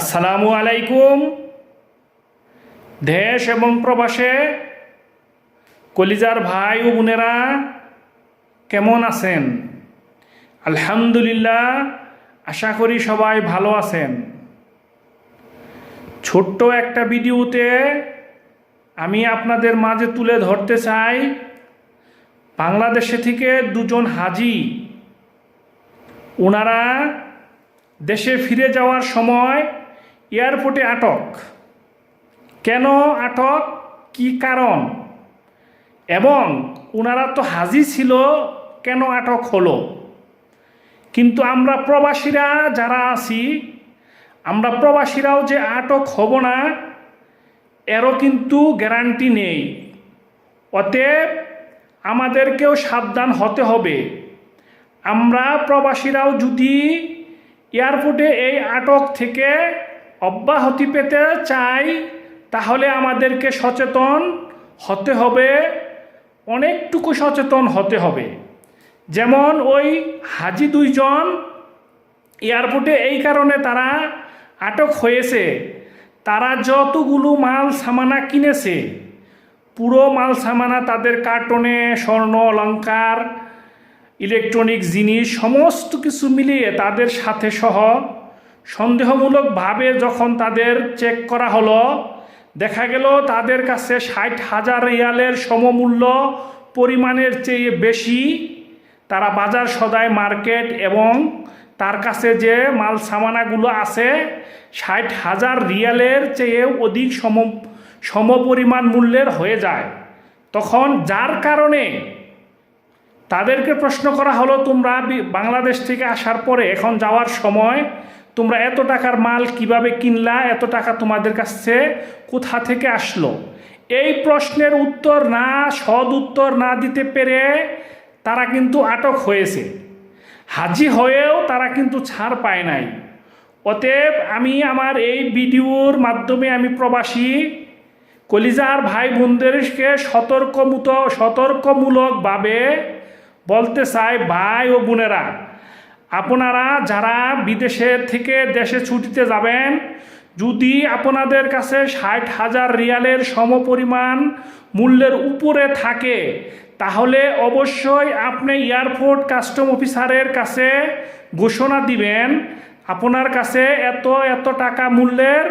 আসসালামু আলাইকুম। দেশ এবং প্রবাসে কলিজার ভাই ও বোনেরা, কেমন আছেন? আলহামদুলিল্লাহ, আশা করি সবাই ভালো আছেন। ছোট্ট একটা ভিডিওতে আমি আপনাদের মাঝে তুলে ধরতে চাই, বাংলাদেশে থেকে দুজন হাজি, ওনারা দেশে ফিরে যাওয়ার সময় এয়ারপোর্টে আটক। কেন আটক? কি কারণ? এবং ওনারা তো হাজি ছিল, কেন আটক হলো? কিন্তু আমরা প্রবাসীরা যারা আছি, আমরা প্রবাসীরাও যে আটক হব না, এরও কিন্তু গ্যারান্টি নেই। অতএব আমাদেরকেও সাবধান হতে হবে। আমরা প্রবাসীরাও যদি এয়ারপোর্টে এই আটক থেকে অব্যাহতি পেতে চাই, তাহলে আমাদেরকে সচেতন হতে হবে, অনেকটুকু সচেতন হতে হবে। যেমন ওই হাজি দুইজন এয়ারপোর্টে এই কারণে তারা আটক হয়েছে। তারা যতগুলো মাল সামানা কিনেছে, পুরো মাল সামানা তাদের কার্টনে, স্বর্ণ অলঙ্কার ইলেকট্রনিক জিনিস, সমস্ত কিছু মিলিয়ে তাদের সাথে সহ সন্দেহমূলকভাবে যখন তাদের চেক করা হলো, দেখা গেল তাদের কাছে ষাট হাজার রিয়ালের সমমূল্য পরিমাণের চেয়ে বেশি। তারা বাজার সদায় মার্কেট এবং তার কাছে যে মাল সামানাগুলো আছে, ষাট হাজার রিয়ালের চেয়ে অধিক সম, সমপরিমাণ মূল্যের হয়ে যায়। তখন যার কারণে? তাদেরকে প্রশ্ন করা হলো, তোমরা বাংলাদেশ থেকে আসার পরে এখন যাওয়ার সময় তোমরা এত টাকার মাল কীভাবে কিনলা, এত টাকা তোমাদের কাছে কোথা থেকে আসলো? এই প্রশ্নের উত্তর না, সদ উত্তর না দিতে পেরে তারা কিন্তু আটক হয়েছে। হাজি হয়েও তারা কিন্তু ছাড় পায় নাই। অতএব আমি আমার এই ভিডিওর মাধ্যমে আমি প্রবাসী, কলিজার ভাই বোনদেরকে সতর্কমূত, সতর্কমূলকভাবে বলতে চাই ভাই ও বোনেরা আপনারা যারা বিদেশের থেকে দেশে ছুটিতে যাবেন, যদি আপনাদের কাছে ষাট হাজার রিয়ালের সমপরিমাণ মূল্যের উপরে থাকে, তাহলে অবশ্যই আপনি এয়ারপোর্ট কাস্টম অফিসারের কাছে ঘোষণা দিবেন, আপনার কাছে এত এত টাকা মূল্যের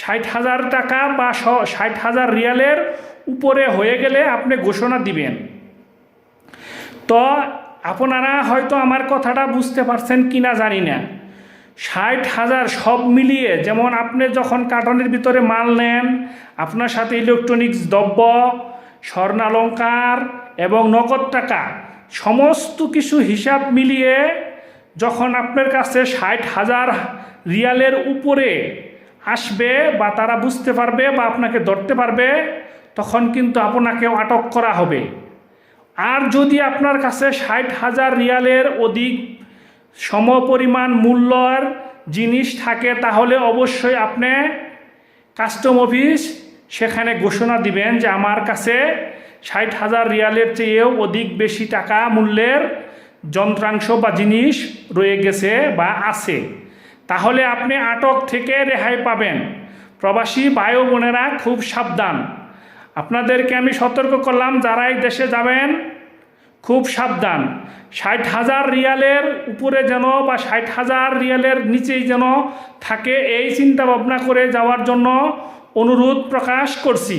ষাট হাজার টাকা বা ষাট হাজার রিয়ালের উপরে হয়ে গেলে আপনি ঘোষণা দিবেন। তো আপনারা হয়তো আমার কথাটা বুঝতে পারছেন কি না জানি না। ষাট হাজার সব মিলিয়ে যেমন আপনি যখন কার্টনের ভিতরে মাল নেন, আপনার সাথে ইলেকট্রনিক্স দ্রব্য, স্বর্ণালঙ্কার এবং নগদ টাকা সমস্ত কিছু হিসাব মিলিয়ে যখন আপনার কাছে ষাট হাজার রিয়ালের উপরে আসবে বা তারা বুঝতে পারবে বা আপনাকে ধরতে পারবে, তখন কিন্তু আপনাকেও আটক করা হবে। আর যদি আপনার কাছে ষাট হাজার রিয়ালের অধিক সমপরিমাণ মূল্যর জিনিস থাকে, তাহলে অবশ্যই আপনি কাস্টম অফিস সেখানে ঘোষণা দিবেন যে আমার কাছে ষাট হাজার রিয়ালের চেয়েও অধিক বেশি টাকা মূল্যের যন্ত্রাংশ বা জিনিস রয়ে গেছে বা আছে। তাহলে আপনি আটক থেকে রেহাই পাবেন। প্রবাসী ও বোনেরা খুব সাবধান। আপনাদেরকে আমি সতর্ক করলাম, যারা এই দেশে যাবেন, খুব সাবধান। ষাট হাজার রিয়ালের উপরে যেন বা ষাট হাজার রিয়ালের নিচেই যেন থাকে, এই চিন্তা ভাবনা করে যাওয়ার জন্য অনুরোধ প্রকাশ করছি।